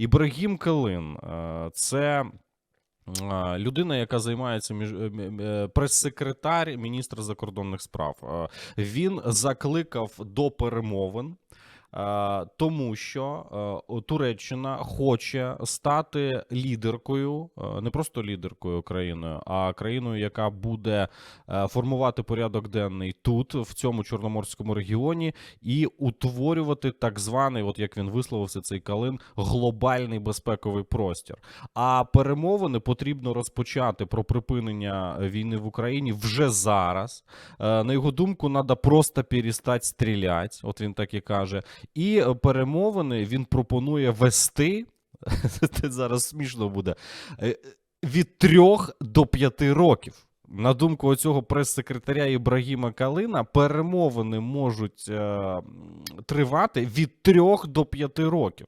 Ібрагім Калин е, це. е, Людина, яка займається між е, прес-секретар міністра закордонних справ, він закликав до перемовин, тому що е, Туреччина хоче стати лідеркою, е, не просто лідеркою країною, а країною, яка буде е, формувати порядок денний тут, в цьому чорноморському регіоні, і утворювати так званий, от як він висловився, цей калин, глобальний безпековий простір. А перемовини потрібно розпочати про припинення війни в Україні вже зараз. Е, На його думку, треба просто перестати стріляти. От він так і каже. І е, перемовини він пропонує вести. Це зараз смішно буде. е, Від трьох до п'яти років. На думку оцього прес-секретаря Ібрагіма Калина, перемовини можуть е, тривати від трьох до п'яти років.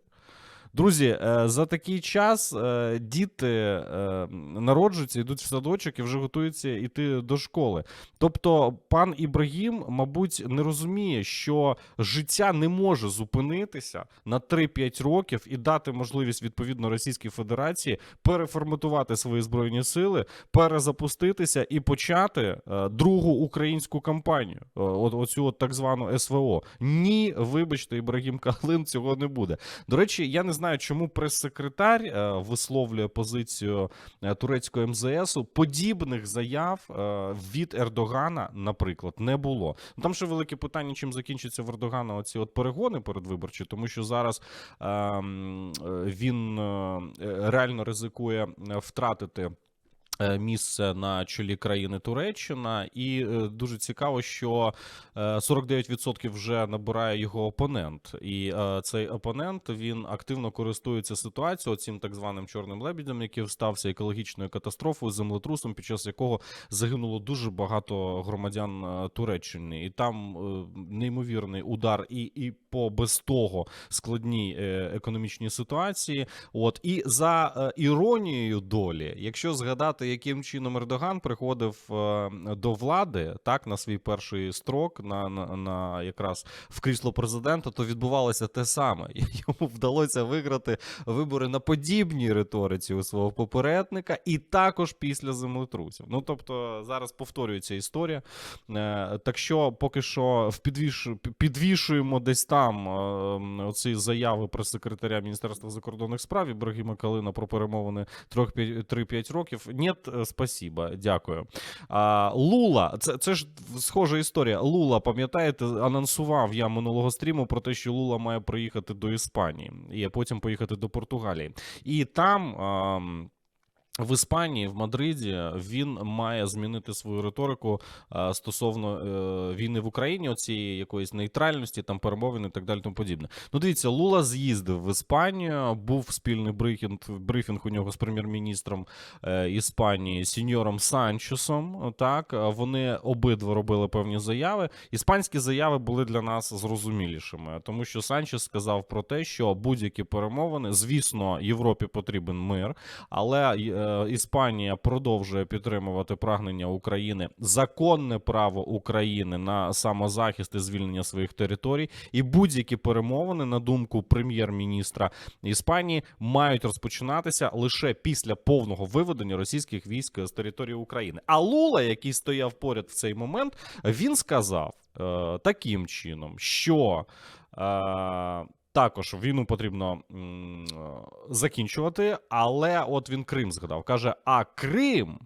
Друзі, е, за такий час е, діти е, народжуються, йдуть в садочок і вже готуються йти до школи. Тобто, пан Ібрагім, мабуть, не розуміє, що життя не може зупинитися на 3-5 років і дати можливість відповідно Російській Федерації переформатувати свої збройні сили, перезапуститися і почати другу українську кампанію. От оцю от так звану СВО. Ні, вибачте, Ібрагім Калин цього не буде. До речі, я не знаю, чому прес-секретар е, висловлює позицію е, турецького МЗС. Подібних заяв е, від Ердогана, наприклад, не було. Ну, Там ще велике питання, чим закінчиться в Ердогана оці от перегони передвиборчі, тому що зараз е, м, е, він реально ризикує втратити. Е, Місце на чолі країни Туреччина, і е, дуже цікаво, що е, 49% вже набирає його опонент, і е, цей опонент він активно користується ситуацією, цим так званим чорним лебідем, який стався екологічною катастрофою, землетрусом, під час якого загинуло дуже багато громадян е, Туреччини, і там е, неймовірний удар, і, і по без того складній е, економічній ситуації. От і за е, іронією долі, якщо згадати, яким чином Ердоган приходив е, до влади, так на свій перший строк, на, на, на якраз в крісло президента, то відбувалося те саме. Йому вдалося виграти вибори на подібній риториці у свого попередника, і також після землетрусів. Ну тобто зараз повторюється історія. Е, Так що поки що в підвіш... підвішуємо десь там е, оці заяви прес-секретаря Міністерства закордонних справ Ібрагіма Калина про перемовини 3-5 років. Ні, спасіба, дякую. А, Лула, це, це ж схожа історія. Лула, пам'ятаєте, анонсував я минулого стріму про те, що Лула має приїхати до Іспанії і потім поїхати до Португалії. І там. ам, в Іспанії, в Мадриді, він має змінити свою риторику е, стосовно е, війни в Україні, оцієї якоїсь нейтральності, там перемовин і так далі. Тому подібне. Ну, дивіться, Лула з'їздив в Іспанію. Був спільний брифінг, брифінг у нього з прем'єр-міністром е, Іспанії сіньором Санчесом. Так вони обидва робили певні заяви. Іспанські заяви були для нас зрозумілішими, тому що Санчес сказав про те, що будь-які перемовини, звісно, Європі потрібен мир, але Іспанія продовжує підтримувати прагнення України, законне право України на самозахист і звільнення своїх територій, і будь-які перемовини, на думку прем'єр-міністра Іспанії, мають розпочинатися лише після повного виведення російських військ з території України. А Лула, який стояв поряд в цей момент, він сказав е, таким чином, що. Е, також війну потрібно е, закінчувати, але от він Крим згадав. Каже: а Крим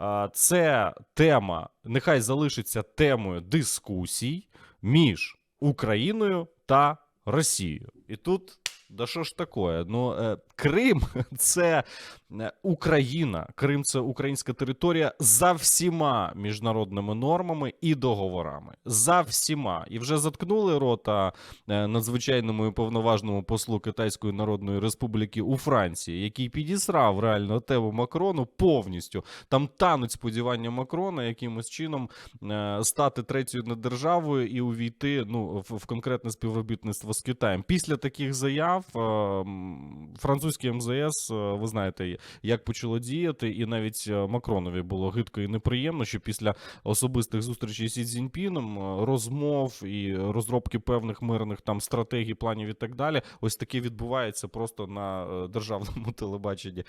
е, це тема, нехай залишиться темою дискусій між Україною та Росією. І тут. Да що ж таке? Ну, е, Крим це е, Україна. Крим це українська територія за всіма міжнародними нормами і договорами. За всіма. І вже заткнули рота е, надзвичайному і повноважному послу Китайської Народної Республіки у Франції, який підісрав реально тему Макрону повністю. Там тануть сподівання Макрона якимось чином е, стати третьою державою і увійти ну, в конкретне співробітництво з Китаєм. Після таких заяв сказав. Е, м, Французький МЗС, е, ви знаєте, як почало діяти, і навіть е, Макронові було гидко і неприємно, що після особистих зустрічей зі Цзіньпіном, розмов і розробки певних мирних там стратегій, планів і так далі, ось таке відбувається просто на державному телебаченні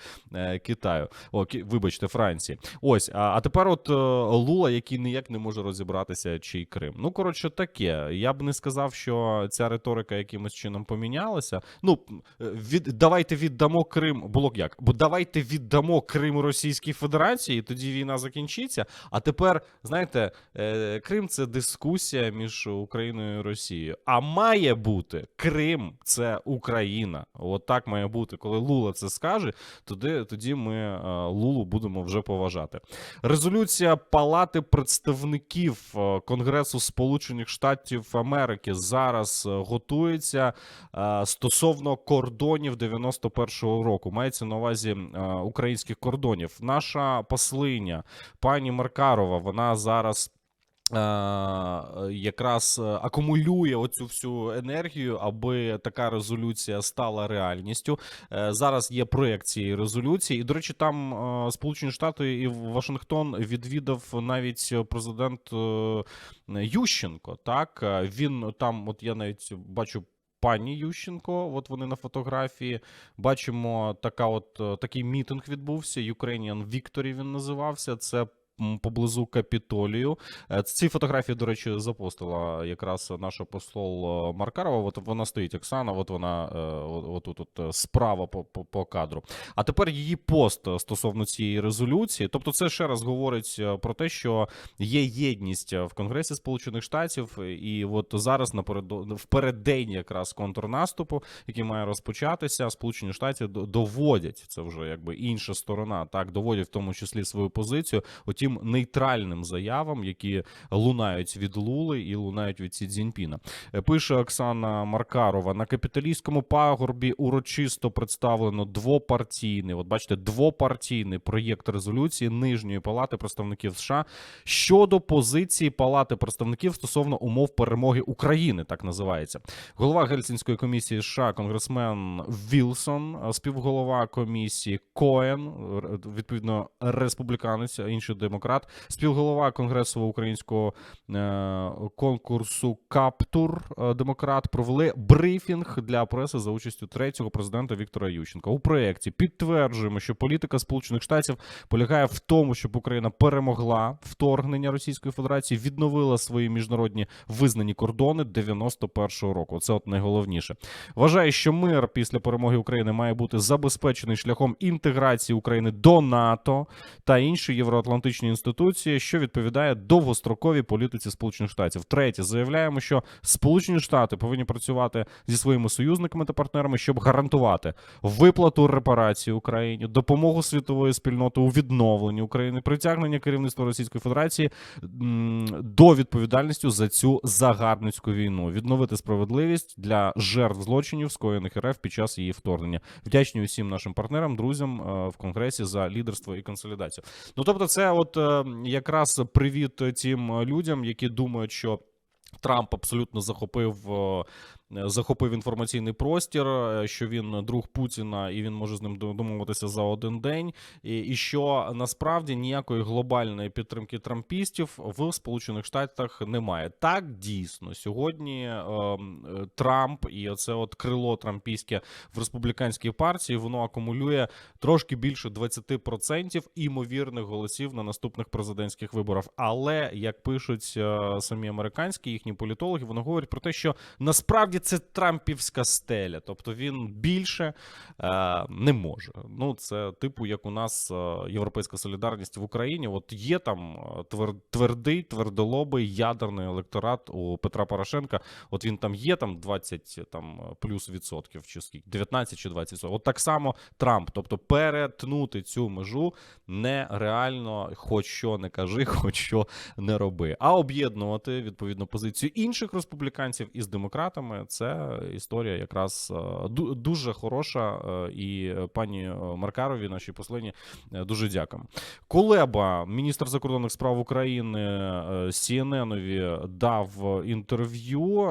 Китаю. О, вибачте, Франції. Ось, а, тепер от Лула, який ніяк не може розібратися, чий Крим. Ну, коротше, таке. Я б не сказав, що ця риторика якимось чином помінялася. Ну, е, від, давайте віддамо Крим. Було як? Бо давайте віддамо Крим Російській Федерації, і тоді війна закінчиться. А тепер, знаєте, е, Крим це дискусія між Україною і Росією. А має бути Крим це Україна. От так має бути. Коли Лула це скаже, тоді, тоді ми е, Лулу будемо вже поважати. Резолюція Палати представників Конгресу Сполучених Штатів Америки зараз готується е, стосовно кордонів 91-го року. Мається на увазі е, українських кордонів. Наша послиня пані Маркарова, вона зараз. е, Якраз е, акумулює оцю всю енергію, аби така резолюція стала реальністю. Зараз є проект цієї резолюції, і до речі, там Сполучені Штати і Вашингтон відвідав навіть президент Ющенко. Так він там, от я навіть бачу. Пані Ющенко, от вони на фотографії. Бачимо, така от е, такий мітинг відбувся. Ukrainian Victory він називався. Це поблизу Капітолію. Е, Ці фотографії, до речі, запостила якраз наша посол е, Маркарова. От вона стоїть, Оксана, от вона е, от, от, справа по, по, по кадру. А тепер її пост стосовно цієї резолюції. Тобто, це ще раз говорить про те, що є єдність в Конгресі Сполучених Штатів, і от зараз напередо в переддень якраз контрнаступу, який має розпочатися, Сполучені Штати доводять це вже якби інша сторона, так доводять в тому числі свою позицію. Отім нейтральним заявам, які лунають від Лули і лунають від Сі Цзіньпіна. Е, Пише Оксана Маркарова на капіталістському пагорбі урочисто представлено двопартійний. От бачите, двопартійний проєкт резолюції нижньої палати представників США щодо позиції Палати представників стосовно умов перемоги України. Так називається голова Гельсінської комісії США, конгресмен Вілсон, співголова комісії Коен, відповідно республіканець, а інший демократ, співголова Конгресу українського е, конкурсу Каптур е, демократ провели брифінг для преси за участю третього президента Віктора Ющенка. У проєкті підтверджуємо, що політика Сполучених Штатів полягає в тому, щоб Україна перемогла вторгнення Російської Федерації, відновила свої міжнародні визнані кордони 91-го року. Це от найголовніше. Вважає, що мир після перемоги України має бути забезпечений шляхом інтеграції України до НАТО та іншої євроатлантичні інституції, що відповідає довгостроковій політиці Сполучених Штатів. Третє, заявляємо, що Сполучені Штати повинні працювати зі своїми союзниками та партнерами, щоб гарантувати виплату репарацій Україні, допомогу світової спільноти у відновленні України, притягнення керівництва Російської Федерації до відповідальності за цю загарбницьку війну, відновити справедливість для жертв злочинів, скоєних РФ під час її вторгнення. Вдячні усім нашим партнерам, друзям е, в конгресі за лідерство і консолідацію. Ну тобто, це от е, якраз привіт тим людям, які думають, що. Трамп абсолютно захопив е, захопив інформаційний простір, е, що він друг Путіна і він може з ним до- домовитися за один день. І, і що насправді ніякої глобальної підтримки трампістів в Сполучених Штатах немає. Так дійсно сьогодні е, е, Трамп і оце от крило трампійське в республіканській партії воно акумулює трошки більше 20% імовірних голосів на наступних президентських виборах. Але як пишуть е, самі американські їхні політологи, вони говорять про те, що насправді це трампівська стеля, тобто він більше е, не може. Ну це типу, як у нас е, європейська солідарність в Україні. От є там е, твер, твердий, твердолобий ядерний електорат у Петра Порошенка. От він там є, там 20 там плюс відсотків, чи скільки 19 чи 20 відсотків. От так само Трамп, тобто перетнути цю межу нереально, хоч що не кажи, хоч що не роби. А об'єднувати відповідно позицію інших республіканців із демократами це історія якраз е, дуже хороша. е, І пані е, Маркарові, нашій послині, дуже дякуємо. Кулеба, міністр закордонних справ України, CNN-ові дав інтерв'ю,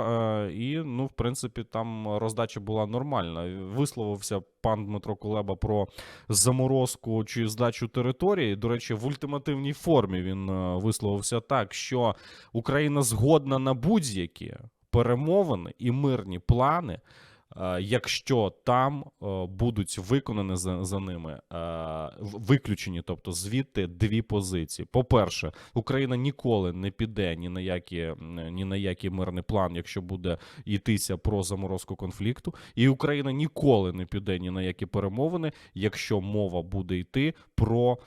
і ну, в принципі, там роздача була нормальна. Висловився пан Дмитро Кулеба про заморозку чи здачу території. До речі, в ультимативній формі він висловився так, що Україна згодна на будь-які перемовини і мирні плани. е, Якщо там е, будуть виконані за, за ними е, виключені, тобто звідти дві позиції. По-перше, Україна ніколи не піде ні на які ні на який мирний план, якщо буде йтися про заморозку конфлікту, і Україна ніколи не піде ні на які перемовини, якщо мова буде йти про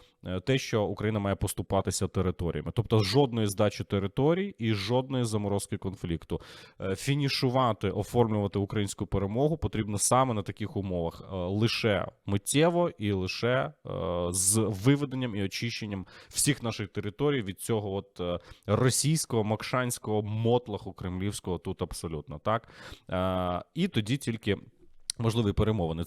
те, що Україна має поступатися територіями, тобто жодної здачі територій і жодної заморозки конфлікту. Е, Фінішувати, оформлювати українську перемогу потрібно саме на таких умовах, е, лише миттєво і лише е, з виведенням і очищенням всіх наших територій від цього от е, російського макшанського мотлаху кремлівського тут абсолютно так. Е, І тоді тільки можливі перемовини.